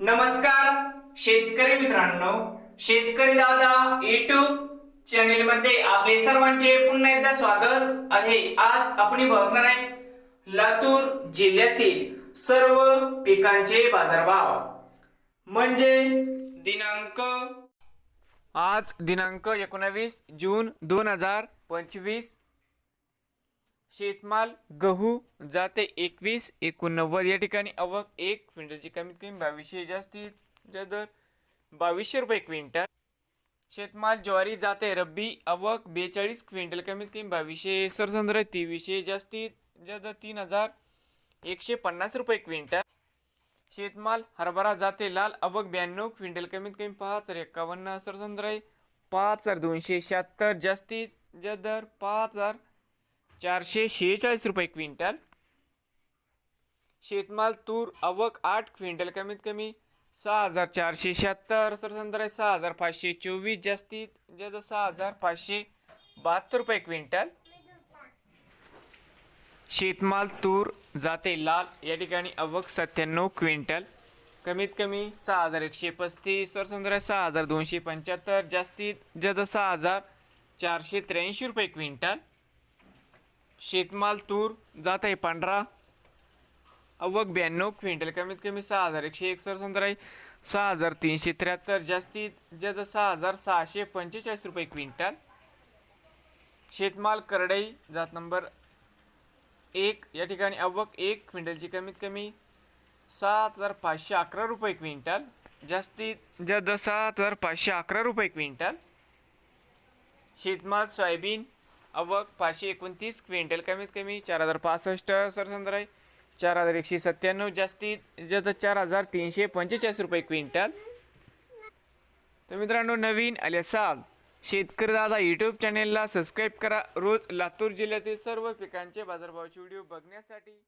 नमस्कार शेतकरी मित्रांनो. शेतकरी दादा युट्यूब चॅनेल मध्ये आपले सर्वांचे पुन्हा एकदा स्वागत आहे. आज आपण बघणार आहे लातूर जिल्ह्यातील सर्व पिकांचे बाजारभाव. म्हणजे दिनांक आज दिनांक एकोणावीस जून दोन हजार पंचवीस. शेतमाल गहू जाते एकवीस एकोणनव्वद. या ठिकाणी अवक एक क्विंटलची कमीत कमी बावीसशे जास्तीत दर बावीसशे रुपये क्विंटल. शेतमाल ज्वारी जाते रब्बी अवक बेचाळीस क्विंटल कमीत कमी बावीसशे. सरसंद्र तेवीसशे जास्तीत दर तीन हजार एकशे पन्नास रुपये क्विंटल. शेतमाल हरभरा जाते लाल अवक ब्याण्णव क्विंटल कमीत कमी पाच हजार एकावन्न सरसंद्र पाच हजार दोनशे शहात्तर जास्तीत दर पाच हजार चारशे शेहेचाळीस रुपये क्विंटल. शेतमाल तूर आवक आठ क्विंटल कमीत कमी सहा हजार चारशे शहात्तर सरसंदर आहे सहा हजार पाचशे चोवीस जास्तीत जास्त सहा हजार पाचशे बहात्तर रुपये क्विंटल. शेतमाल तूर जाते लाल या ठिकाणी अवक सत्त्याण्णव क्विंटल. कमीत कमी सहा हजार एकशे पस्तीस सरसंदर आहे सहा हजार दोनशे पंच्याहत्तर जास्तीत जास्त सहा हजार चारशे त्र्याऐंशी रुपये क्विंटल. शेतमाल तूर जात आहे पांढरा. अव्वक ब्याण्णव क्विंटल कमीत कमी सहा हजार एकशे एकसष्ट सरसंद्र आहे सहा हजार तीनशे त्र्याहत्तर जास्तीत जास्त सहा हजार सहाशे पंचेचाळीस रुपये क्विंटल. शेतमाल करडई जात नंबर एक या ठिकाणी अव्वक एक क्विंटलची कमीत कमी सात हजार पाचशे अकरा रुपये क्विंटल. जास्तीत जास्त सात हजार पाचशे अकरा रुपये क्विंटल. शेतमाल सोयाबीन आवक पाचशे एकोणतीस क्विंटल कमीत कमी चार हजार पासष्ट सरसंद्र आहे चार हजार एकशे सत्त्याण्णव जास्तीत जास्त चार हजार तीनशे पंचेचाळीस रुपये क्विंटल. तर मित्रांनो नवीन आले साल शेतकरी दादा यूट्यूब चॅनेलला सबस्क्राईब करा. रोज लातूर जिल्ह्यातील सर्व पिकांचे बाजारभावाचे व्हिडिओ बघण्यासाठी